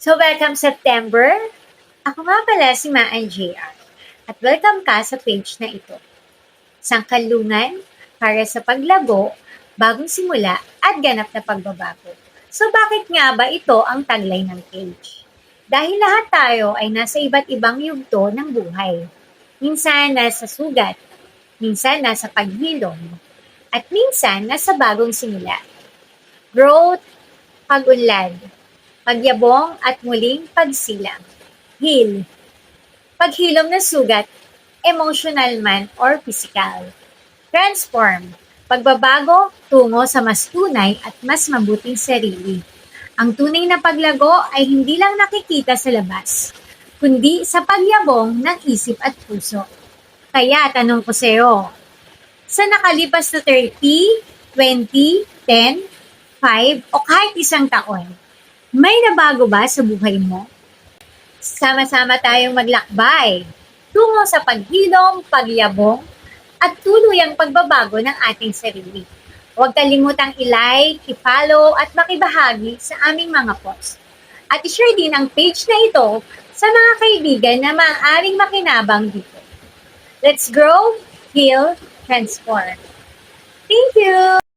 So, welcome September. Ako nga pala si Maan JR. At welcome ka sa page na ito. Sangkalungan para sa paglago, bagong simula at ganap na pagbabago. So, bakit nga ba ito ang taglay ng page? Dahil lahat tayo ay nasa iba't ibang yugto ng buhay. Minsan nasa sugat, minsan nasa paghilom, at minsan nasa bagong simula. Growth, pag-unlad, pagyabong at muling pagsilang. Heal. Paghilom ng sugat, emotional man or physical. Transform. Pagbabago tungo sa mas tunay at mas mabuting sarili. Ang tunay na paglago ay hindi lang nakikita sa labas, kundi sa pagyabong ng isip at puso. Kaya tanong ko sa iyo, sa nakalipas na 30, 20, 10, 5 o kahit isang taon, may nabago ba sa buhay mo? Sama-sama tayong maglakbay tungo sa paghilom, pagyabong, at tuluyang pagbabago ng ating sarili. Huwag kalimutang i-like, i-follow, at makibahagi sa aming mga post. At i-share din ang page na ito sa mga kaibigan na maaaring makinabang dito. Let's grow, heal, transform. Thank you!